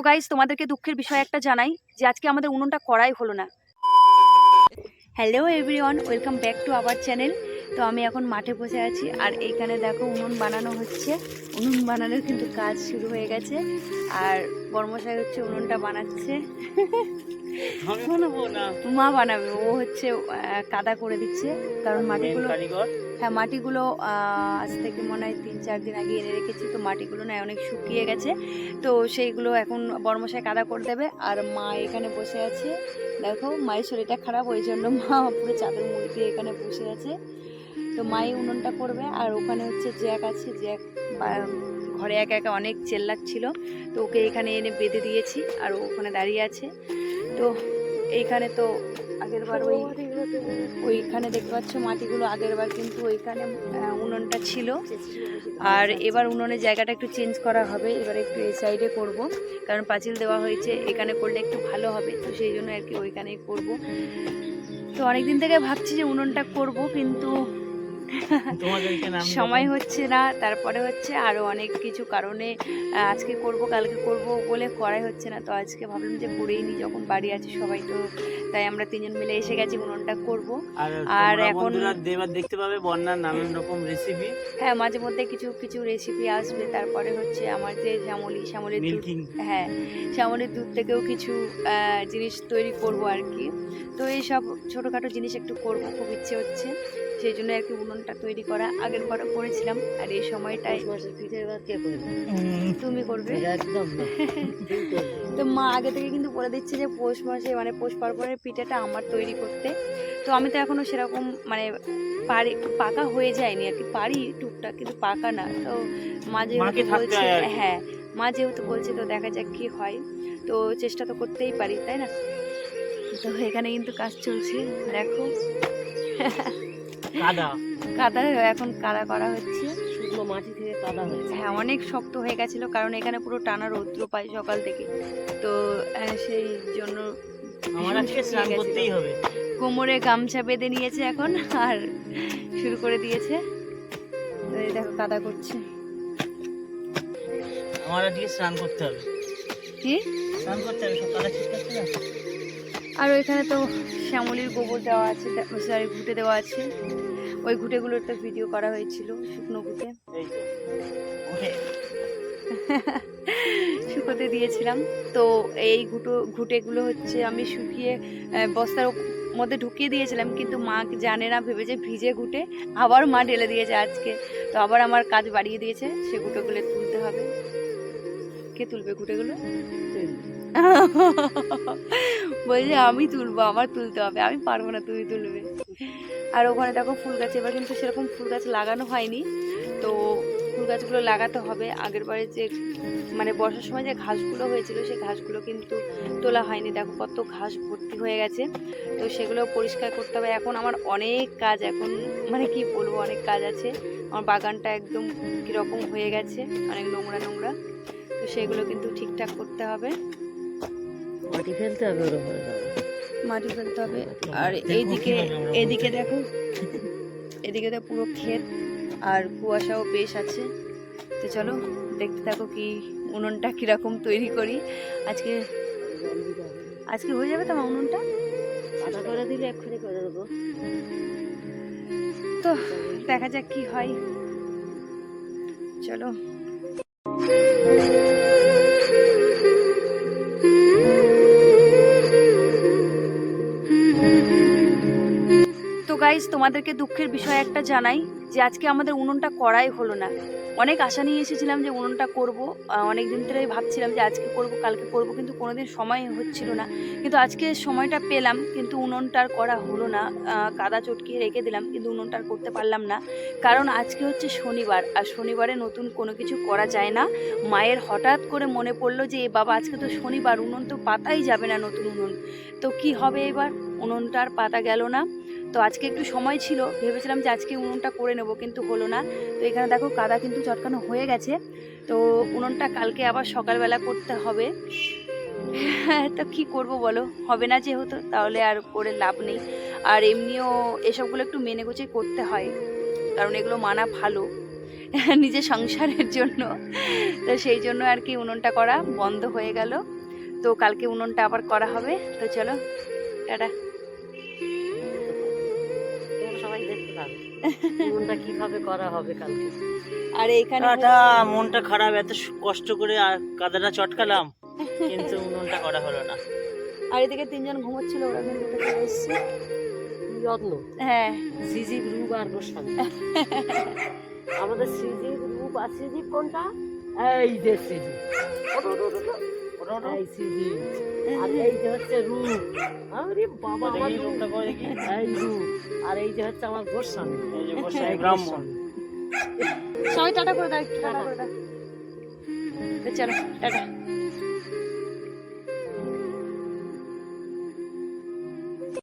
তো গাইজ তোমাদেরকে দুঃখের বিষয় একটা জানাই, যে আজকে আমাদের উনুনটা করাই হলো না। Hello everyone welcome back to our channel তো আমি এখন মাঠে বসে আছি, আর এইখানে দেখো উনুন বানানো হচ্ছে। উনুন বানানোর কিন্তু কাজ শুরু হয়ে গেছে, আর বর্মশাই হচ্ছে উনুনটা বানাচ্ছে। আমি বানাবো না মা বানাবে। ও হচ্ছে কাদা করে দিচ্ছে। কারণ মাটিগুলো হ্যাঁ মাটিগুলো আজ থেকে মনে হয় তিন চার দিন আগে এনে রেখেছি তো মাটিগুলো না অনেক শুকিয়ে গেছে। তো সেইগুলো এখন বর্মশাই কাদা করে দেবে। আর মা এখানে বসে আছে। দেখো মায়ের শরীরটা খারাপ ওই জন্য মা পুরো চাদর মুড়ি দিয়ে এখানে বসে আছে। তো মাই উনুনটা করবে। আর ওখানে হচ্ছে জ্যাক আছে। জ্যাক ঘরে একা একা অনেক চেল্লাচ্ছিল। তো ওকে এখানে এনে বেঁধে দিয়েছি আর ওখানে দাঁড়িয়ে আছে। তো এইখানে তো আগের বার ওই, ওইখানে দেখতে পাচ্ছ মাটিগুলো আগের বার কিন্তু ওইখানে উনুনটা ছিল। আর এবার উনুনের জায়গাটা একটু চেঞ্জ করা হবে। এবার একটু এই সাইডে করব। কারণ পাঁচিল দেওয়া হয়েছে, এখানে করলে একটু ভালো হবে। তো সেই জন্য আর কি ওইখানেই করব। তো অনেকদিন থেকে ভাবছি যে উনুনটা করব, কিন্তু সময় হচ্ছে না তারপরে হচ্ছে আরও অনেক কিছু কারণে আজকে করব কালকে করব বলে করাই হচ্ছে না। তো আজকে ভাবলাম যে করেই নি যখন বাড়ি আছে সবাই তো তাই আমরা তিনজন মিলে এসে গেছি উনুনটা করব। আর এখন- দেখতে পাবে বন্যার নানান রকম রেসিপি হ্যাঁ মাঝে মধ্যে কিছু কিছু রেসিপি আসবে তারপরে হচ্ছে আমার যে শ্যামলি শ্যামলির দুধ হ্যাঁ শ্যামলির দুধ থেকেও কিছু জিনিস তৈরি করব আর কি। তো এইসব ছোটোখাটো জিনিস একটু করব খুব ইচ্ছে হচ্ছে। সেই জন্য আর কি উনুনটা তৈরি করা আগের বার করেছিলাম আর এই সময়টাই তুমি করবে। তো মা আগে থেকে কিন্তু বলে দিচ্ছে যে পৌষ মাসে মানে পৌষ পার্বণের পিঠাটা আমার তৈরি করতে। তো আমি তো এখনও সেরকম মানে পারি পাকা হয়ে যায়নি আর কি পারি টুকটাক কিন্তু পাকা না। তো মা যেহেতু বলছে হয় হ্যাঁ মা যেহেতু বলছে তো দেখা যাক কি হয়। তো চেষ্টা তো করতেই পারি তাই না? তো এখানে কিন্তু কাজ চলছে দেখো। কাদা। কাদা এখন কাদা করা হচ্ছে। শুকনো মাটি থেকে কাদা হয়েছে হ্যাঁ অনেক শক্ত হয়ে গেছিল কারণ এখানে পুরো টানা রৌদ্র পাই সকাল থেকে। তো আহ, সেই জন্য আমার আজকে স্নান করতেই হবে। কোমরে গামছা বেঁধে নিয়েছে এখন আর শুরু করে দিয়েছে। তো এই দেখো কাদা করছে। আমার আজকে স্নান করতে হবে। কি? স্নান করতে হবে সব কাদা ঠিক করতে না আর ওইখানে তো শ্যামলির গোবর দেওয়া আছে সরি ঘুটে দেওয়া আছে। ওই ঘুটেগুলোর তো ভিডিও করা হয়েছিল শুকনো ঘুটে। শুকোতে দিয়েছিলাম। তো এই ঘুটো ঘুটেগুলো হচ্ছে আমি শুকিয়ে বস্তার মধ্যে ঢুকিয়ে দিয়েছিলাম কিন্তু মা জানে না ভেবে যে ভিজে ঘুটে আবার মা ঢেলে দিয়েছে আজকে। তো আবার আমার কাজ বাড়িয়ে দিয়েছে সে ঘুটোগুলো তুলতে হবে। কে তুলবে ঘুটেগুলো? বলছে আমি তুলবো, আমার তুলতে হবে, আমি পারব না তুমি তুলবে। আর ওখানে দেখো ফুল গাছ, এবার কিন্তু সেরকম ফুল গাছ লাগানো হয়নি। তো ফুল গাছগুলো লাগাতে হবে। আগের বারে যে মানে বর্ষার সময় যে ঘাসগুলো হয়েছিল, সেই ঘাসগুলো কিন্তু তোলা হয়নি। দেখো কত ঘাস ভর্তি হয়ে গেছে। তো সেগুলো পরিষ্কার করতে হবে। এখন আমার অনেক কাজ, এখন মানে কি বলব, অনেক কাজ আছে। আমার বাগানটা একদম কীরকম হয়ে গেছে, অনেক নোংরা নোংরা। তো সেগুলো কিন্তু ঠিকঠাক করতে হবে। মাটি ফেলতে হবে ওর উপরে মাটি ফেলতে হবে। আর এইদিকে এদিকে দেখো এদিকে তো পুরো ক্ষেত আর কুয়াশাও বেশ আছে। তো চলো দেখতে থাকো কি উনুনটা কীরকম তৈরি করি। আজকে আজকে হয়ে যাবে তোমার উনুনটা? কাদা করে দিলে এক্ষুনি করে দেবো। তো দেখা যাক কি হয়। চলো। তোমাদেরকে দুঃখের বিষয় একটা জানাই, যে আজকে আমাদের উনুনটা করাই হলো না। অনেক আশা নিয়ে এসেছিলাম যে উনুনটা করব। অনেক দিন ধরেই ভাবছিলাম যে আজকে করব, কালকে করব, কিন্তু কোনোদিন সময় হচ্ছিল না। কিন্তু আজকে সময়টা পেলাম, কিন্তু উনুনটা আর করা হলো না। কাদা চটকিয়ে রেখে দিলাম, কিন্তু উনুনটা আর করতে পারলাম না। কারণ আজকে হচ্ছে শনিবার, আর শনিবারে নতুন কোনো কিছু করা যায় না। মায়ের হঠাৎ করে মনে পড়ল যে বাবা, আজকে তো শনিবার, উনুন তো পাতাই যাবে না নতুন উনুন। তো কি হবে এবার? উনুনটা আর পাতা গেল না। তো আজকে একটু সময় ছিল, ভেবেছিলাম যে আজকে উনুনটা করে নেব, কিন্তু হলো না। তো এখানে দেখো কাদা কিন্তু চটকানো হয়ে গেছে। তো উনুনটা কালকে আবার সকালবেলা করতে হবে। তো কি করব বলো? হবে না যেহেতু, তাহলে আর করে লাভ নেই। আর এমনিও এসবগুলো একটু মেনে গুছিয়ে করতে হয়, কারণ এগুলো মানা ভালো নিজের সংসারের জন্য। তো সেই জন্য আর কি উনুনটা করা বন্ধ হয়ে গেল। তো কালকে উনুনটা আবার করা হবে। তো চলো, টাটা। পাবে উনুনটা কীভাবে করা হবে কালকে? আর এইখানে টাটা মনটা খারাপ এত কষ্ট করে আর কাদাটা চটকালাম কিন্তু উনুনটা করা হলো না। আর এদিকে তিনজন ঘুমোচ্ছিল ওরা কিন্তু চলে এসছে। যত্ন। হ্যাঁ। সিজিব রূপ আর গোস্বামী আমাদের সিজিব রূপ আর সিজিব কোনটা? এই যে সিজিব ওটা এই আর এই যে হচ্ছে রূপ আরে বাবা আমার রূপটা করে দেখি? এই রূপ আর এই যে হচ্ছে আমার গোস্বামী এই যে বসে ব্রাহ্মণ সবাই টাটা করে দাও টাটা করে দাও চলো টাটা।